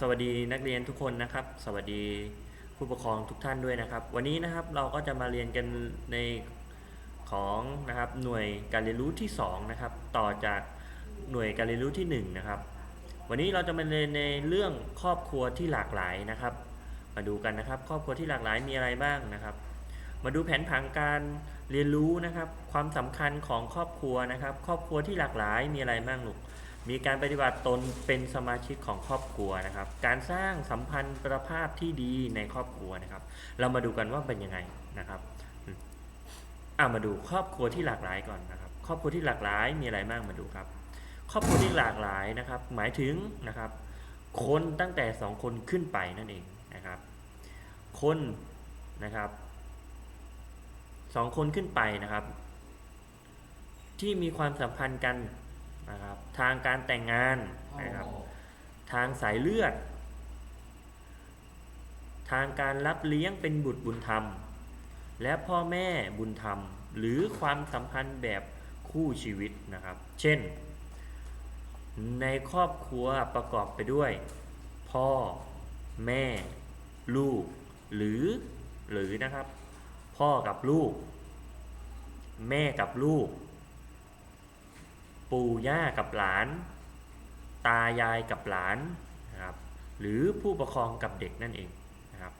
สวัสดีนักเรียนทุกคนนะครับ สวัสดีผู้ปกครองทุกท่านด้วยนะครับ วันนี้นะครับเราก็จะมาเรียนกันในของนะครับหน่วยการเรียนรู้ที่2นะครับต่อจากหน่วยการเรียนรู้ที่1นะครับวันนี้เราจะมาเรียนในเรื่องครอบครัวที่หลากหลายนะครับ มาดูกันนะครับ ครอบครัวที่หลากหลายมีอะไรบ้างนะครับ มาดูแผนผังการเรียนรู้นะครับ ความสำคัญของครอบครัวนะครับ ครอบครัวที่หลากหลายมีอะไรบ้างลูก มีการปฏิบัติตนเป็นสมาชิกของครอบครัวนะครับ การสร้างสัมพันธ์ประภาพที่ดีในครอบครัวนะครับ เรามาดูกันว่าเป็นยังไงนะครับอ่ามาดูครอบครัวที่หลากหลายก่อนนะครับ ครอบครัวที่หลากหลายมีอะไรบ้างมาดูครับ ครอบครัวที่หลากหลายนะครับ หมายถึงนะครับ คนตั้งแต่สองคนขึ้นไปนั่นเองนะครับ คนนะครับสองคนขึ้นไปนะครับ ที่มีความสัมพันธ์กัน นะครับทางการแต่งงานนะครับทางสายเลือด ทางการรับเลี้ยงเป็นบุตรบุญธรรม และพ่อแม่บุญธรรม หรือความสัมพันธ์แบบคู่ชีวิตนะครับ เช่น ในครอบครัวประกอบไปด้วย พ่อ แม่ ลูก หรือหรือนะครับ พ่อกับลูก แม่กับลูก ปู่ย่ากับหลาน ตายายกับหลานนะครับหรือผู้ปกครองกับเด็กนั่นเองนะครับ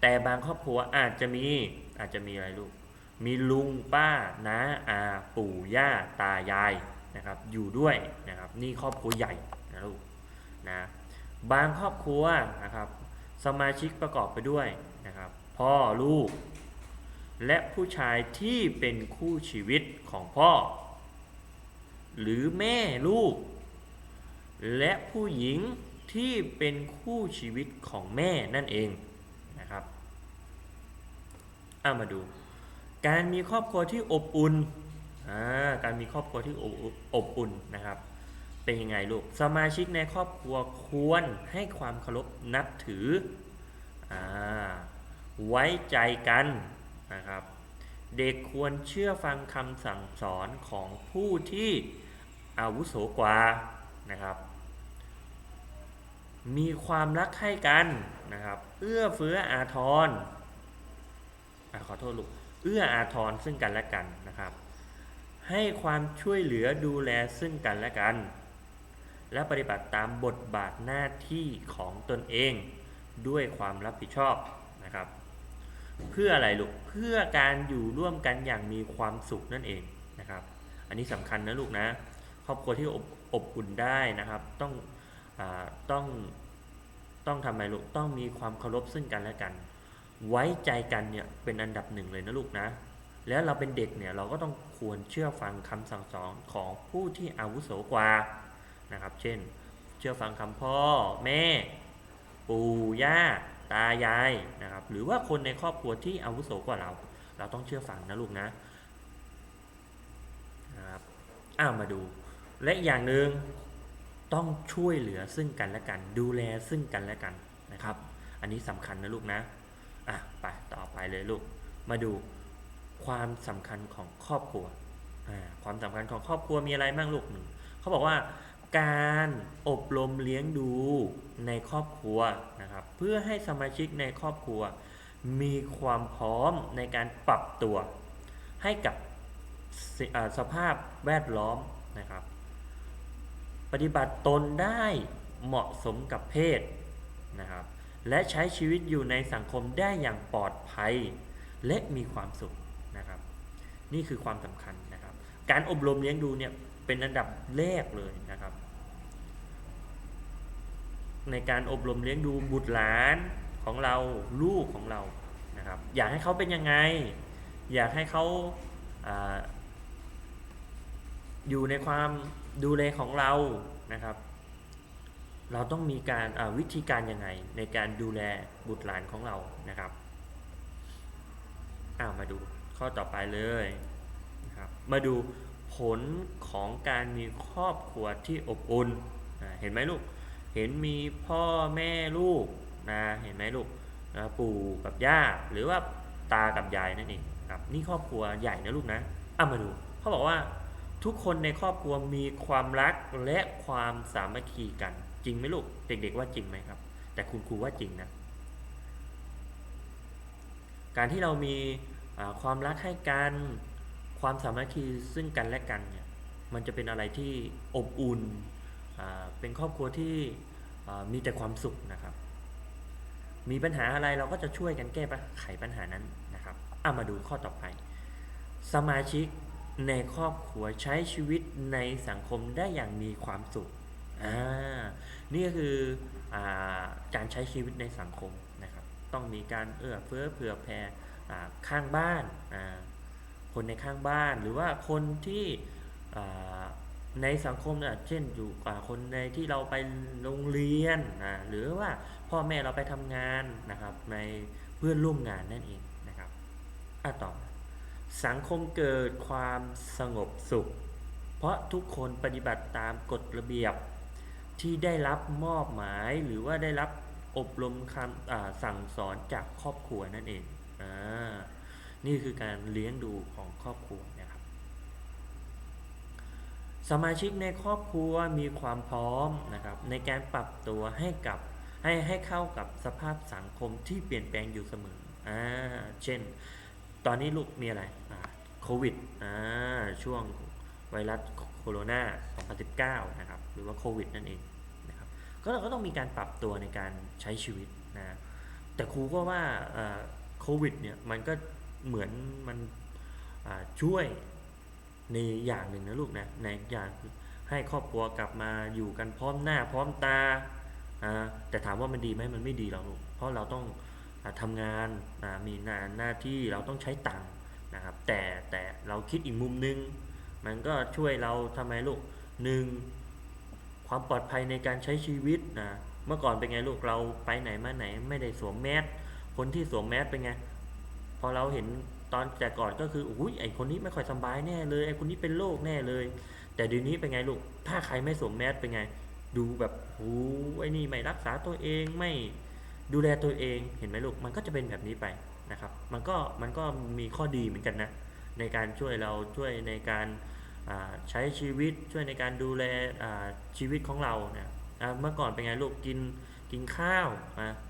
แต่บางครอบครัวอาจจะมีอาจจะมีอะไรลูก มีลุงป้าน้าอาปู่ย่าตายายนะครับอยู่ด้วยนะครับนี่ครอบครัวใหญ่นะลูกนะบางครอบครัวนะครับสมาชิกประกอบไปด้วยนะครับพ่อลูก และผู้ชายที่เป็นคู่ชีวิตของพ่อ หรือแม่ลูก และผู้หญิงที่เป็นคู่ชีวิตของแม่นั่นเองนะครับเอามาดู การมีครอบครัวที่อบอุ่นการมีครอบครัวที่อบอุ่นนะครับ เป็นยังไงลูก สมาชิกในครอบครัวควรให้ความเคารพนับถืออาไว้ใจกันนะครับ เด็กควรเชื่อฟังคำสั่งสอนของผู้ที่ อาวุโสกว่านะครับ มีความรักให้กันนะครับ เอื้อเฟื้ออาทรอขอโทษลูก เอื้ออาทรซึ่งกันและกันนะครับ ให้ความช่วยเหลือดูแลซึ่งกันและกัน และปฏิบัติตามบทบาทหน้าที่ของตนเองด้วยความรับผิดชอบนะครับ เพื่ออะไรลูก เพื่อการอยู่ร่วมกันอย่างมีความสุขนั่นเองนะครับ อันนี้สำคัญนะลูกนะ ครอบครัวที่อบอบอุ่นได้นะครับ ต้องอต้องต้องทำไมลูกต้องมีความเคารพซึ่งกันและกัน ไว้ใจกันเนี่ยเป็นอันดับหนึ่งเลยนะลูกนะ แล้วเราเป็นเด็กเนี่ยเราก็ต้องควรเชื่อฟังคำสั่งสอนของผู้ที่อาวุโสกว่านะครับ เช่น เชื่อฟังคำพ่อแม่ ปู่ย่าตายายนะครับ หรือว่าคนในครอบครัวที่อาวุโสกว่าเรา เราต้องเชื่อฟังนะลูกนะนะครับอ้าวมาดู และอย่างหนึ่งต้องช่วยเหลือซึ่งกันและกัน ดูแลซึ่งกันและกันนะครับ อันนี้สำคัญนะลูกนะอะไปต่อไปเลยลูก มาดูความสำคัญของครอบครัวความสำคัญของครอบครัวมีอะไรบ้างลูกหนึ่งเขาบอกว่าการอบรมเลี้ยงดูในครอบครัวนะครับเพื่อให้สมาชิกในครอบครัว มีความพร้อมในการปรับตัว ให้กับสสภาพแวดล้อมนะครับ ปฏิบัติตนได้เหมาะสมกับเพศนะครับและใช้ชีวิตอยู่ในสังคมได้อย่างปลอดภัย และมีความสุขนะครับ นี่คือความสำคัญนะครับ การอบรมเลี้ยงดูเนี่ยเป็นอันดับแรกเลยนะครับ ในการอบรมเลี้ยงดูบุตรหลานของเราลูกของเรานะครับ อยากให้เขาเป็นยังไง อยากให้เขาอาอยู่ในความ ดูแลของเรานะครับ เราต้องมีการวิธีการยังไงในการดูแลบุตรหลานของเรานะครับอ้าวมาดูข้อต่อไปเลยนะครับมาดูผลของการมีครอบครัวที่อบอุ่นเห็นไหมลูกเห็นมีพ่อแม่ลูกนะเห็นไหมลูกนะปู่กับย่าหรือว่าตากับยายนั่นเองครับนี่ครอบครัวใหญ่นะลูกนะเอามาดูเขาบอกว่า ทุกคนในครอบครัวมีความรักและความสามัคคีกัน จริงไหมลูก เด็ก ๆ ว่าจริงไหมครับ แต่คุณครูว่าจริงนะ การที่เรามีความรักให้กันความสามัคคีซึ่งกันและกันเนี่ยมันจะเป็นอะไรที่อบอุ่นเป็นครอบครัวที่มีแต่ความสุขนะครับ มีปัญหาอะไรเราก็จะช่วยกันแก้ไขปัญหานั้นนะครับเอามาดูข้อต่อไป สมาชิก ในครอบครัวใช้ชีวิตในสังคมได้อย่างมีความสุขอ่านี่ก็คืออการใช้ชีวิตในสังคมนะครับ ต้องมีการเอื้อเฟื้อเผื่อแผ่ข้างบ้านอ่าคนในข้างบ้านหรือว่าคนที่อ่าในสังคมเนี่ยเช่นอยู่คนในที่เราไปโรงเรียนนะหรือว่าพ่อแม่เราไปทำงานนะครับในเพื่อนร่วมงานนั่นเองนะครับอะต่อ สังคมเกิดความสงบสุข เพราะทุกคนปฏิบัติตามกฎระเบียบ ที่ได้รับมอบหมายหรือว่าได้รับอบรมคำสั่งสอนจากครอบครัวนั่นเองอนี่คือการเลี้ยงดูของครอบครัวนะครับ สมาชิกในครอบครัวมีความพร้อมนะครับ ในการปรับตัวให้กับให้ให้เข้ากับสภาพสังคมที่เปลี่ยนแปลงอยู่เสมออ่าเช่น ตอนนี้ลูกมีอะไรโควิดช่วงไวรัสโคโรนา 2019 นะครับ หรือว่าโควิดนั่นเองนะครับ ก็เราก็ต้องมีการปรับตัวในการใช้ชีวิตนะ แต่ครูก็ว่าโควิดเนี่ยมันก็เหมือนมันช่วยในอย่างหนึ่งนะลูกนะ ในอย่างให้ครอบครัวกลับมาอยู่กันพร้อมหน้าพร้อมตา แต่ถามว่ามันดีไหมมันไม่ดีหรอกลูก เพราะเราต้อง ทำงานอ่ามีงานหน้าที่เราต้องใช้ตังค์นะครับ แต่แต่เราคิดอีกมุมนึง มันก็ช่วยเราทำไมลูกหนึ่งความปลอดภัยในการใช้ชีวิตนะเมื่อก่อนเป็นไงลูกเราไปไหนมาไหนไม่ได้สวมแมสคนที่สวมแมสเป็นไงพอเราเห็นตอนแต่ก่อนก็คืออุ้ยไอคนนี้ไม่ค่อยสบายแน่เลยไอคนนี้เป็นโรคแน่เลย แต่เดี๋ยวนี้เป็นไงลูกถ้าใครไม่สวมแมสเป็นไง ดูแบบโอ้ไอ้นี่ไม่รักษาตัวเองไม่ ดูแลตัวเองเห็นไหมลูกมันก็จะเป็นแบบนี้ไปนะครับ มันก็มันก็มีข้อดีเหมือนกันนะในการช่วยเราช่วยในการใช้ชีวิตช่วยในการดูแลชีวิตของเราเนี่ยเมื่อก่อนเป็นไงลูกกินกินข้าว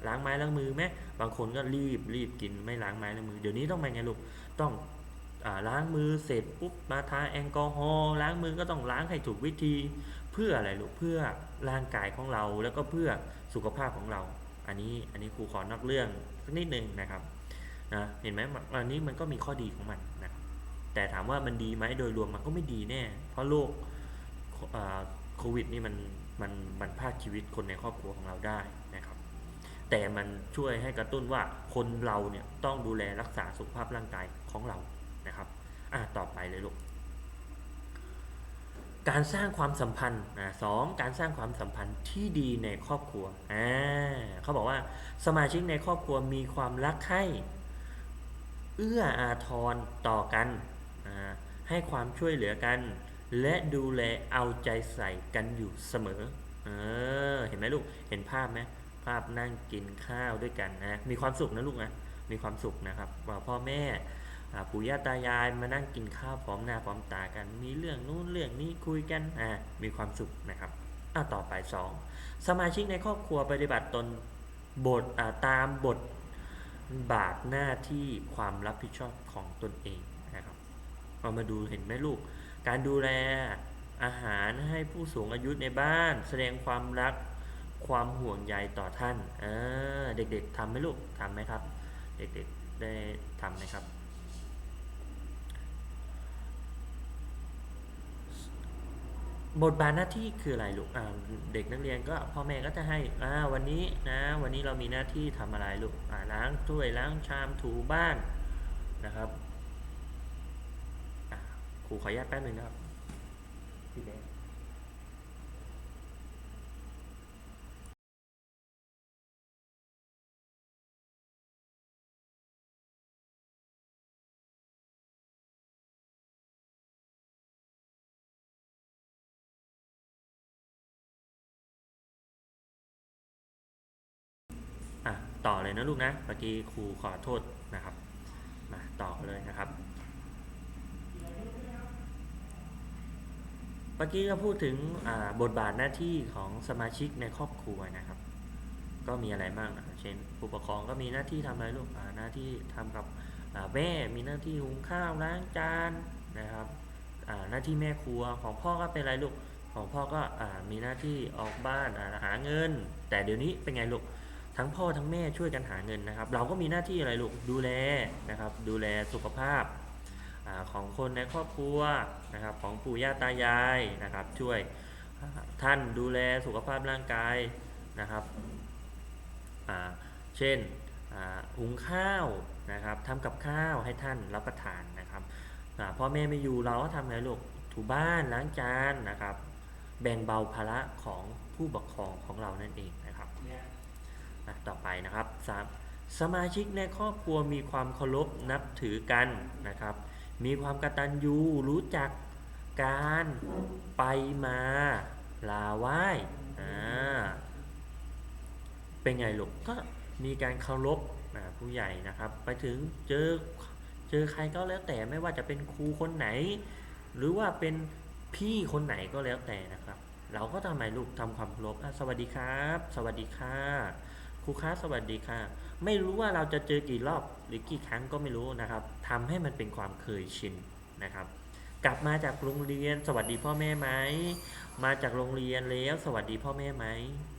ล้างไม้ล้างมือไหมบางคนก็รีบรีบกินไม่ล้างไม้ล้างมือเดี๋ยวนี้ต้องเป็นไงลูกต้องอล้างมือเสร็จปุ๊บมาทาแอลกอฮอล์ล้างมือก็ต้องล้างให้ถูกวิธี เพื่ออะไรลูกเพื่อร่างกายของเราแล้วก็เพื่อสุขภาพของเรา อันนี้อันนี้ครูขอนอกเรื่องสักนิดนึงนะครับนะเห็นไหมอันนี้มันก็มีข้อดีของมันนะแต่ถามว่ามันดีไหมโดยรวมมันก็ไม่ดีแน่ เพราะโรคโควิดนี่มันมันมันพากชีวิตคนในครอบครัวของเราได้นะครับ แต่มันช่วยให้กระตุ้นว่าคนเราเนี่ยต้องดูแลรักษาสุขภาพร่างกายของเรานะครับอะต่อไปเลยลูก การสร้างความสัมพันธ์สองการสร้างความสัมพันธ์ที่ดีในครอบครัวอ่าเขาบอกว่าสมาชิกในครอบครัวมีความรักใคร่เอื้ออาทรต่อกันอ่าให้ความช่วยเหลือกัน และดูแลเอาใจใส่กันอยู่เสมอเออเห็นไหมลูกเห็นภาพไหมภาพนั่งกินข้าวด้วยกันนะมีความสุขนะลูกนะมีความสุขนะครับว่าพ่อแม่ ปู่ย่าตายายมานั่งกินข้าวพร้อมหน้าพร้อมตากัน มีเรื่องนู้นเรื่องนี้คุยกันอ่ามีความสุขนะครับอ่าต่อไปสองสมาชิกในครอบครัวปฏิบัติตนบทตามบทบาทหน้าที่ความรับผิดชอบของตนเองนะครับเรามาดูเห็นไหมลูก การดูแลอาหารให้ผู้สูงอายุในบ้าน แสดงความรักความห่วงใยต่อท่านเเด็กๆทำไหมลูกทำไหมครับ เด็กๆได้ทำไหมครับ บทบาทหน้าที่คืออะไรลูกเด็กนักเรียนก็พ่อแม่ก็จะให้อ่าวันนี้นะ วันนี้เรามีหน้าที่ทำอะไรลูกล้างถ้วยล้างชามถูบ้านนะครับอะครูขออนุญาตแป๊บหนึงนะครับพี่แดง ต่อเลยนะลูกนะเมื่อกี้ครูขอโทษนะครับมาต่อเลยนะครับปมื่อกี้ก็พูดถึงบทบาทหน้าที่ของสมาชิกในครอบครัวนะครับ ก็มีอะไรบ้างนะเช่นผู้ปกครองก็มีหน้าที่ทำอะไรลูกหน้าที่ทำกับแม่มีหน้าที่หุงข้าวล้างจานนะครับหน้าที่แม่ครัวของพ่อก็เป็นอะไรลูกของพ่อก็อมีหน้าที่ออกบ้านหาเงิน แต่เดี๋ยวนี้เป็นไงลูก ทั้งพ่อทั้งแม่ช่วยกันหาเงินนะครับ เราก็มีหน้าที่อะไรลูกดูแลนะครับ ดูแลสุขภาพอของคนในครอบครัวนะครับ ของปู่ย่าตายายนะครับ ช่วยท่านดูแลสุขภาพร่างกายนะครับเช่นหุงข้าวนะครับทำกับข้าวให้ท่านรับประทานนะครับพ่อแม่ไม่อยู่เราก็ทำไงลูกถูบ้านล้างจานนะครับ แบ่งเบาภาระของผู้ปกครองของเรานั่นเอง ต่อไปนะครับสามสมาชิกในครอบครัวมีความเคารพนับถือกันนะครับ มีความกตัญญูรู้จักการไปมาลาไหว้อ่าเป็นไงลูกก็มีการเคารพผู้ใหญ่นะครับ ไปถึงเจอเจอใครก็แล้วแต่ไม่ว่าจะเป็นครูคนไหน หรือว่าเป็นพี่คนไหนก็แล้วแต่นะครับ เราก็ทำไมลูกทำความเคารพสวัสดีครับ สวัสดีค่ะ ครูคะสวัสดีค่ะ ไม่รู้ว่าเราจะเจอกี่รอบหรือกี่ครั้งก็ไม่รู้นะครับทำให้มันเป็นความเคยชินนะครับ กลับมาจากโรงเรียน สวัสดีพ่อแม่ไหมมาจากโรงเรียนแล้ว สวัสดีพ่อแม่ไหม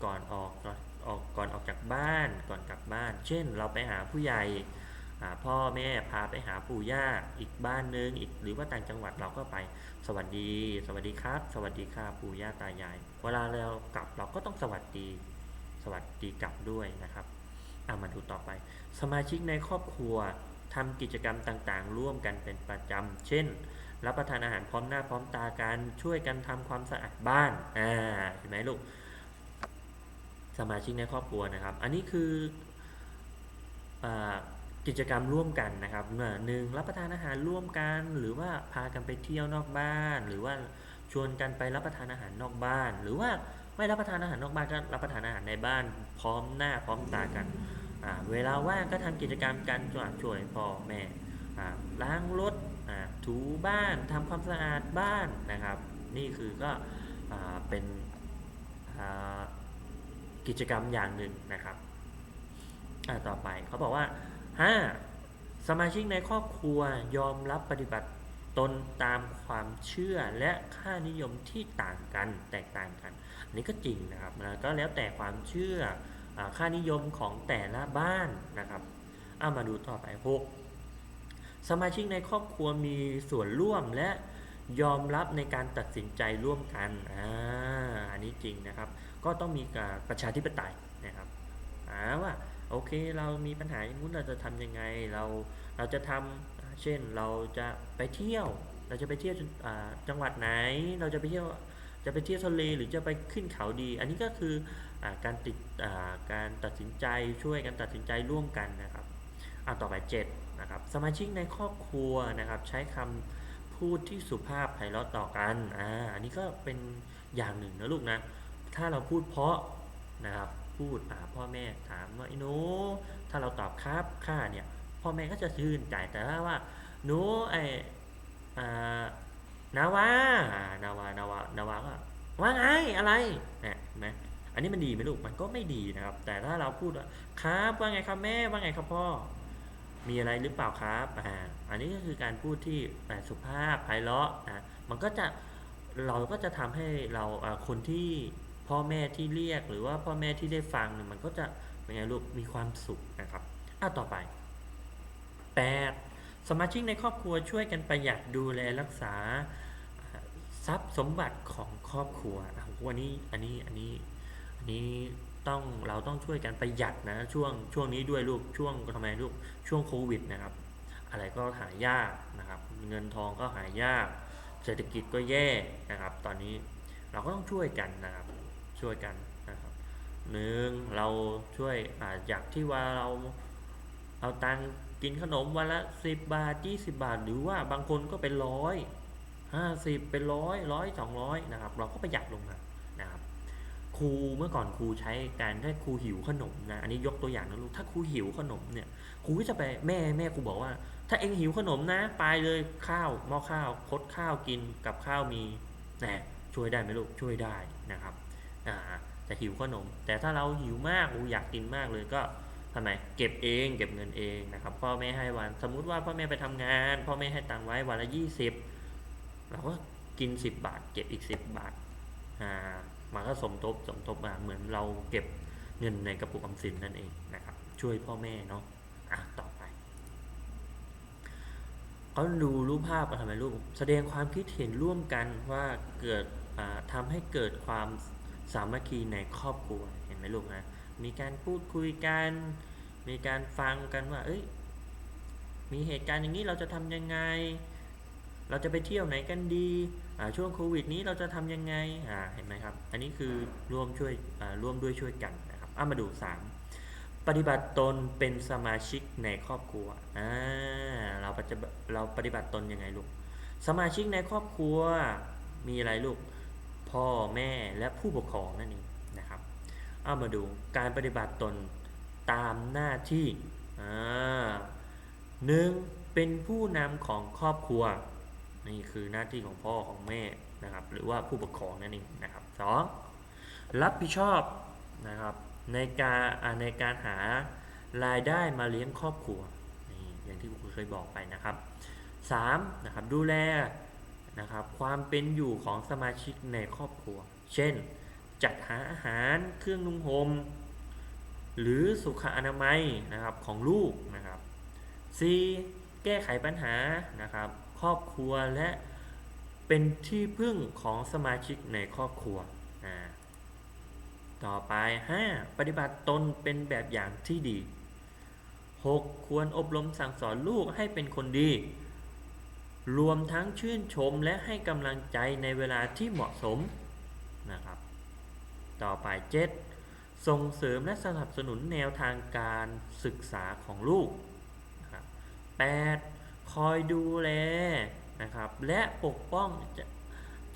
ก่อนออกก่อนออกก่อนออกจากบ้านก่อนกลับบ้าน เช่น เราไปหาผู้ใหญ่อ่าพ่อแม่พาไปหาปู่ย่าอีกบ้านนึงอีกหรือว่าต่างจังหวัดเราก็ไป สวัสดี สวัสดีครับ สวัสดีค่ะปู่ย่าตายาย เวลาเรากลับเราก็ต้องสวัสดี สวัสดีกลับด้วยนะครับเอามาดูต่อไป สมาชิกในครอบครัวทำกิจกรรมต่างๆ ร่วมกันเป็นประจำ เช่น รับประทานอาหารพร้อมหน้าพร้อมตากัน ช่วยกันทำความสะอาดบ้าน อ่า เห็นไหมลูก สมาชิกในครอบครัวนะครับ อันนี้คืออกิจกรรมร่วมกันนะครับหนึ่งรับประทานอาหารร่วมกัน หรือว่าพากันไปเที่ยวนอกบ้าน หรือว่าชวนกันไปรับประทานอาหารนอกบ้าน หรือว่า ไม่รับประทานอาหารนอกบ้านก็รับประทานอาหารในบ้าน พร้อมหน้าพร้อมตากันเวลาว่างก็ทำกิจกรรมกันช่วยช่วยพ่อแม่ล้างรถถูบ้านทำความสะอาดบ้านนะครับ นี่คือก็อเป็นกิจกรรมอย่างหนึ่งนะครับต่อไปเขาบอกว่า 5. สมาชิกในครอบครัวยอมรับปฏิบัติ ตนตามความเชื่อและค่านิยมที่ต่างกันแตกต่างกัน อันนี้ก็จริงนะครับนะก็แล้วแต่ความเชื่ออค่านิยมของแต่ละบ้านนะครับเอามาดูต่อไป 6. สมาชิกในครอบครัวมีส่วนร่วมและยอมรับในการตัดสินใจร่วมกันอ่าอันนี้จริงนะครับ ก็ต้องมีการประชาธิปไตยนะครับอ่าว่าโอเคเรามีปัญหาอย่างนู้นเราจะทำยังไงเราเราจะทำ เช่นเราจะไปเที่ยว เราจะไปเที่ยวจังหวัดไหน เราจะไปเที่ยว จะไปเที่ยวทะเลหรือจะไปขึ้นเขาดี อันนี้ก็คืออการติดการตัดสินใจช่วยกันตัดสินใจร่วมกันนะครับต่อไป7นะครับ สมาชิกในครอบครัวนะครับ ใช้คำพูดที่สุภาพไพเราะต่อกันอ่าอันนี้ก็เป็นอย่างหนึ่งนะลูกนะ ถ้าเราพูดเพราะนะครับ พูดอ่าพ่อแม่ถามว่าไอ้หนูถ้าเราตอบครับค่าเนี่ย พ่อแม่ก็จะชื่นใจแต่ถ้าว่าหนูไออนาวานาวานาวานาวาก็ว่าไงอะไรเนี่ยนไหมอันนี้มันดีไหมลูกมันก็ไม่ดีนะครับ แต่ถ้าเราพูดว่าครับว่าไงครับแม่ว่าไงครับพ่อ มีอะไรหรือเปล่าครับอ่าอันนี้ก็คือการพูดที่สุภาพไพเราะนะมันก็จะเราก็จะทำให้เราคนที่พ่อแม่ที่เรียกหรือว่าพ่อแม่ที่ได้ฟังเนี่ยมันก็จะเป็นไงลูกมีความสุขนะครับอะต่อไป 8. สมาชิกในครอบครัวช่วยกันประหยัดดูแลรักษาทรัพย์สมบัติของครอบครัววันนี้อันนี้อันนี้อันนี้ต้องเราต้องช่วยกันประหยัดนะช่วงช่วงนี้ด้วยลูกช่วงทำไมลูกช่วงโควิดนะครับ อะไรก็หายากนะครับ เงินทองก็หายาก เศรษฐกิจก็แย่นะครับ ตอนนี้เราก็ต้องช่วยกันนะครับช่วยกันนะครับหนึ่งเราช่วยอาจากที่ว่าเราเอาตังค์ กินขนมวันละสิบบาทยี่สิบาท หรือว่าบางคนก็เป็นร้อยห้าสิบเป็นร้อยร้อยสองร้อยนะครับ เราก็ประหยัดลงมานะครับครูเมื่อก่อนครูใช้การถ้าครูหิวขนมนะอันนี้ยกตัวอย่างนะลูกถ้าครูหิวขนมเนี่ยครูก็จะไปแม่แม่ครูบอกว่า ถ้าเองหิวขนมนะไปเลยข้าวหม้อข้าวคดข้าวกินกับข้าวมีนะช่วยได้ไหมลูกช่วยได้นะครับอ่าจะหิวขนม แต่ถ้าเราหิวมากอูอยากกินมากเลยก็ ทำไมเก็บเองเก็บเงินเองนะครับพ่อแม่ให้วันสมมุติว่าพ่อแม่ไปทำงาน พ่อแม่ให้ตังค์ไว้วันละยี่สิบเราก็กิน 10 บาท เก็บอีก 10 บาทอ่ามันก็สมทบสมทบมาเหมือนเราเก็บเงินในกระปุกออมสินนั่นเองนะครับช่วยพ่อแม่เนาะอะต่อไปเขาดูรูปภาพทำไมลูกแสดงความคิดเห็นร่วมกันว่าเกิดอ่าทำให้เกิดความสามัคคีในครอบครัวเห็นไหมลูกนะ มีการพูดคุยกัน มีการฟังกันว่า เอ้ย มีเหตุการณ์อย่างนี้เราจะทำยังไง เราจะไปเที่ยวไหนกันดีช่วงโควิดนี้เราจะทำยังไงเห็นไหมครับ อันนี้คือร่วมช่วยร่วมด้วยช่วยกันนะครับเอามาดูสามปฏิบัติตนเป็นสมาชิกในครอบครัวเราปฏิบัติเราปฏิบัติตนยังไงลูก สมาชิกในครอบครัวมีอะไรลูก พ่อแม่และผู้ปกครองนั่นเอง เอามาดูการปฏิบัติตนตามหน้าที่หนึ่งเป็นผู้นำของครอบครัว นี่คือหน้าที่ของพ่อของแม่นะครับ หรือว่าผู้ปกครองนั่นเองนะครับสองรับผิดชอบนะครับในการในการหารายได้มาเลี้ยงครอบครัวนี่อย่างที่ครูเคยบอกไปนะครับสามนะครับดูแลนะครับความเป็นอยู่ของสมาชิกในครอบครัว เช่น จัดหาอาหารเครื่องนุ่งห่มหรือสุขอนามัยนะครับของลูกนะครับ 4. แก้ไขปัญหานะครับ ครอบครัวและเป็นที่พึ่งของสมาชิกในครอบครัวอ่าต่อไป 5. ปฏิบัติตนเป็นแบบอย่างที่ดี 6. ควรอบรมสั่งสอนลูกให้เป็นคนดี รวมทั้งชื่นชมและให้กำลังใจในเวลาที่เหมาะสมนะครับ ต่อไป 7. ส่งเสริมและสนับสนุนแนวทางการศึกษาของลูกนะครับ 8. คอยดูแลนะครับ และปกป้องจ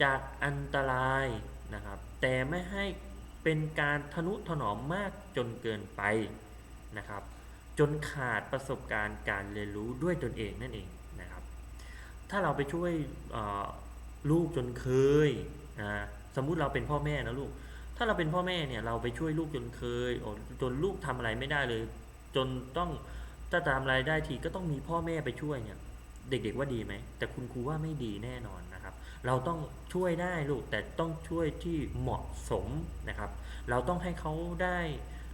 จากอันตรายนะครับ แต่ไม่ให้เป็นการทนุถนอมมากจนเกินไปนะครับ จนขาดประสบการณ์การเรียนรู้ด้วยตนเองนั่นเองนะครับ ถ้าเราไปช่วยลูกจนเคยนะสมมุติเราเป็นพ่อแม่นะลูก ถ้าเราเป็นพ่อแม่เนี่ยเราไปช่วยลูกจนเคยโอ้จนลูกทำอะไรไม่ได้เลย จนต้องถ้าทำอะไรได้ทีก็ต้องมีพ่อแม่ไปช่วยเนี่ย เด็กๆว่าดีไหม แต่คุณครูว่าไม่ดีแน่นอนนะครับ เราต้องช่วยได้ลูกแต่ต้องช่วยที่เหมาะสมนะครับ เราต้องให้เขาได้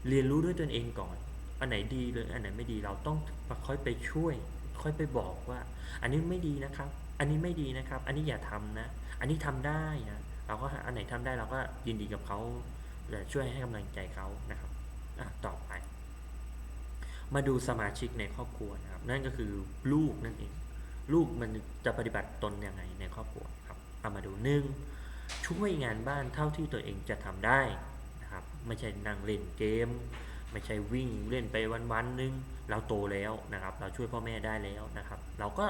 เรียนรู้ด้วยตนเองก่อน อันไหนดีเลยอันไหนไม่ดีเราต้องค่อยไปช่วย ค่อยไปบอกว่า อันนี้ไม่ดีนะครับ อันนี้ไม่ดีนะครับ อันนี้อย่าทำนะ อันนี้ทำได้นะ เราก็อันไหนทำได้เราก็ยินดีกับเขาและช่วยให้กำลังใจเขานะครับต่อไป มาดูสมาชิกในครอบครัวนะครับ นั่นก็คือลูกนั่นเอง ลูกมันจะปฏิบัติตนยังไงในครอบครัวครับเอามาดูหนึ่งช่วยงานบ้านเท่าที่ตัวเองจะทำได้นะครับ ไม่ใช่นั่งเล่นเกม ไม่ใช่วิ่งเล่นไปวันๆนึง เราโตแล้วนะครับ เราช่วยพ่อแม่ได้แล้วนะครับ เราก็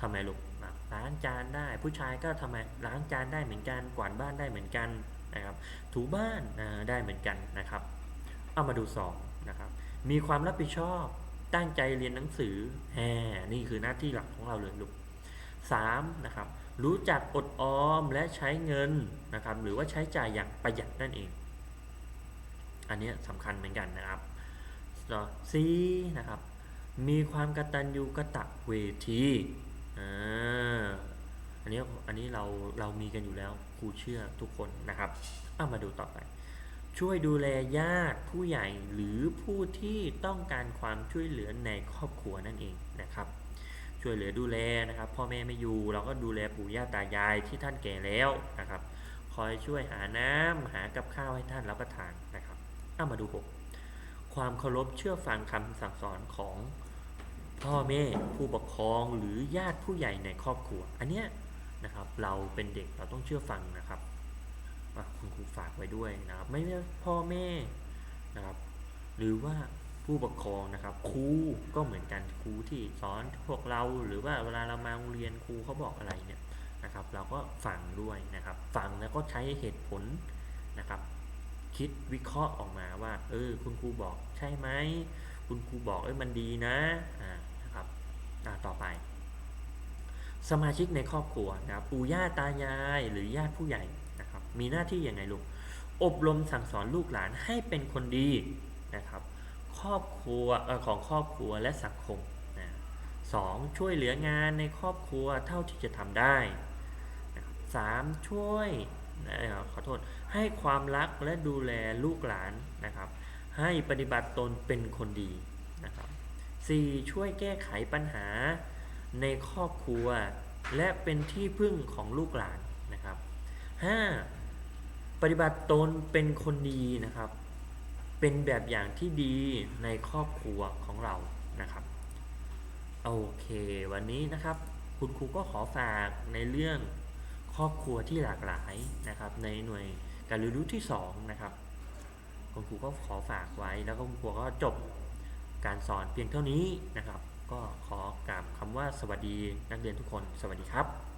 ทำไมลูกอะ ล้างจานได้ ผู้ชายก็ทำไมล้างจานได้เหมือนกัน กวาดบ้านได้เหมือนกันนะครับถูบ้านได้เหมือนกันนะครับ เอามาดูสองนะครับมีความรับผิดชอบตั้งใจเรียนหนังสือแหมนี่คือหน้าที่หลักของเราเลยลูกสามนะครับรู้จักอดออมและใช้เงินนะครับหรือว่าใช้จ่ายอย่างประหยัดนั่นเอง อันเนี้ยสำคัญเหมือนกันนะครับสี่นะครับมีความกระตัญญูกะตะเวที อ่าอันนี้อันนี้เราเรามีกันอยู่แล้วครูเชื่อทุกคนนะครับเอามาดูต่อไป ช่วยดูแลญาติผู้ใหญ่หรือผู้ที่ต้องการความช่วยเหลือในครอบครัวนั่นเองนะครับ ช่วยเหลือดูแลนะครับ พ่อแม่ไม่อยู่เราก็ดูแลปู่ย่าตายายที่ท่านแก่แล้วนะครับ คอยช่วยหาน้ำหากับข้าวให้ท่านรับประทานนะครับเอามาดูหกความเคารพเชื่อฟังคำสั่งสอนของ พ่อแม่ผู้ปกครองหรือญาติผู้ใหญ่ในครอบครัว อันเนี้ยนะครับเราเป็นเด็กเราต้องเชื่อฟังนะครับอะคุณครูฝากไว้ด้วยนะครับ ไม่ว่าพ่อแม่นะครับ หรือว่าผู้ปกครองนะครับครูก็เหมือนกันครูที่สอนพวกเราหรือว่าเวลาเรามาโรงเรียนครูเขาบอกอะไรเนี่ยนะครับ เราก็ฟังด้วยนะครับ ฟังแล้วก็ใช้เหตุผลนะครับ คิดวิเคราะห์ออกมาว่า เออ คุณครูบอกใช่ไหมคุณครูบอกเอ้ยมันดีนะอ่า ต่อไป สมาชิกในครอบครัวนะครับปู่ย่าตายายหรือญาติผู้ใหญ่นะครับ มีหน้าที่อยังไงลูกอบรมสั่งสอนลูกหลานให้เป็นคนดีนะครับ ครอบครัวอของครอบครัวและสังคมนะสองช่วยเหลืองานในครอบครัวเท่าที่จะทำได้นะสามช่วยนะขอโทษให้ความรักและดูแลลูกหลานนะครับ ให้ปฏิบัติตนเป็นคนดีนะครับ สี่ช่วยแก้ไขปัญหาในครอบครัว และเป็นที่พึ่งของลูกหลานนะครับห้าปฏิบัติตนเป็นคนดีนะครับ เป็นแบบอย่างที่ดีในครอบครัวของเรานะครับโอเค วันนี้นะครับคุณครูก็ขอฝากในเรื่องครอบครัวที่หลากหลายนะครับ ในหน่วยการเรียนรู้ที่สองนะครับคุณครูก็ขอฝากไว้แล้วก็คุณครูก็จบ การสอนเพียงเท่านี้นะครับ ก็ขอกราบคำว่าสวัสดีนักเรียนทุกคน สวัสดีครับ